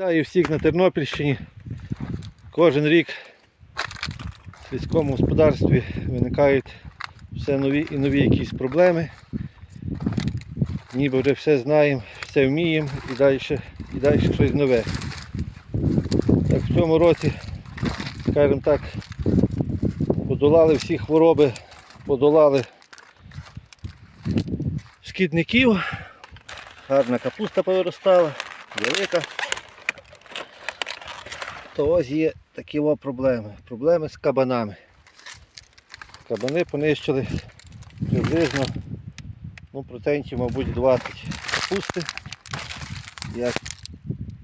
Вітаю всіх на Тернопільщині. Кожен рік в сільському господарстві виникають все нові і нові якісь проблеми. Ніби вже все знаємо, все вміємо і далі, і далі щось нове. Так в цьому році, скажімо так, подолали всі хвороби, подолали шкідників. Гарна капуста повиростала, велика то ось є такі о проблеми. Проблеми з кабанами. Кабани понищили приблизно ну, процентів, мабуть, 20 капусти. Як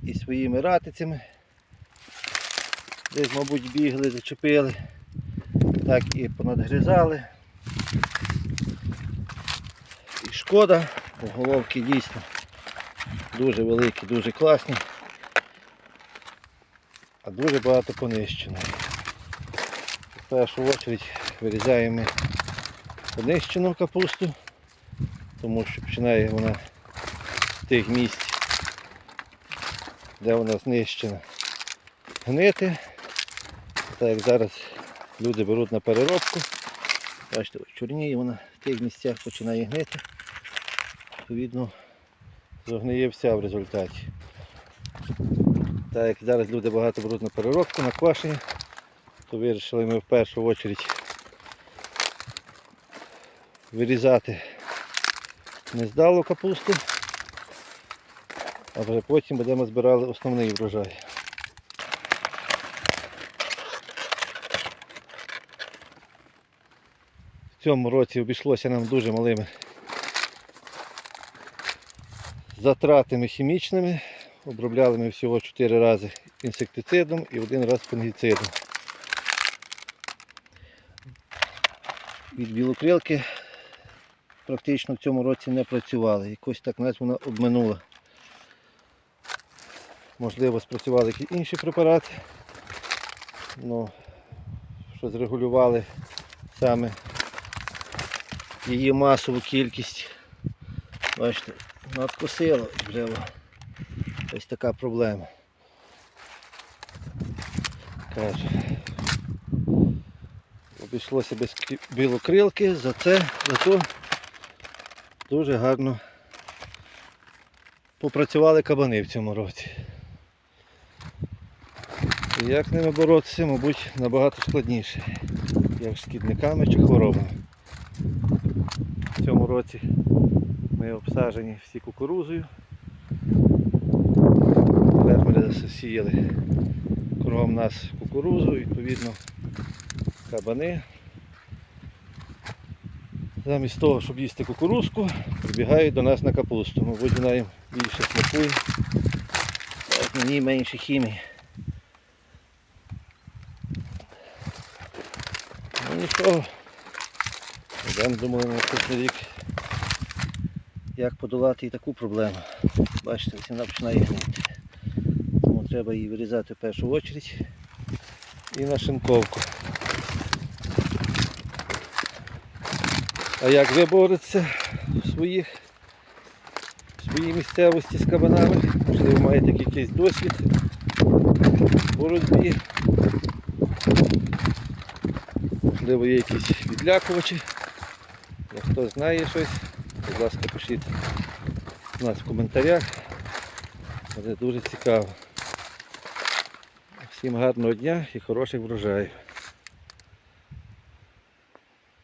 і своїми ратицями. Десь, мабуть, бігли, зачепили, так і понадгризали. І шкода, бо головки дійсно дуже великі, дуже класні а дуже багато понищено. В першу очередь вирізаємо понищену капусту, тому що починає вона з тих місць, де вона знищена, гнити. Так як зараз люди беруть на переробку, бачите, чорніє вона в тих місцях починає гнити, відповідно зогниє вся в результаті. Так як зараз люди багато беруть на переробку, на квашення, то вирішили ми в першу чергу вирізати нездалу капусту, а вже потім будемо збирати основний врожай. В цьому році обійшлося нам дуже малими затратами хімічними. Обробляли ми всього 4 рази інсектицидом і один раз фунгіцидом. Від білокрилки практично в цьому році не працювали. Якось так нас вона обминула. Можливо, спрацювали якісь інші препарати. Ну, що зрегулювали саме її масову кількість. Бачите, надкосило вже. Ось така проблема. Каже. Обійшлося без білокрилки, за це, зато дуже гарно попрацювали кабани в цьому році. І як ними боротися, мабуть, набагато складніше, як шкідниками чи хворобами. В цьому році ми обсаджені всі кукурузою. Засіяли кругом нас кукурузу, відповідно кабани. Замість того, щоб їсти кукурузку, прибігають до нас на капусту. Мабуть, вона їм більше смакує, на ній менше хімії. Ну нічого. Йдемо думали на наступний рік, як подолати і таку проблему. Бачите, вона починає гнити. Треба її вирізати в першу чергу і на шинковку. А як ви боретеся в своїх в своїй місцевості з кабанами? Можливо, маєте якийсь досвід в боротьбі. Можливо, є якісь відлякувачі. Як хто знає щось, будь ласка, пишіть у нас в коментарях. Буде дуже цікаво. Всім гарного дня і хороших врожаїв.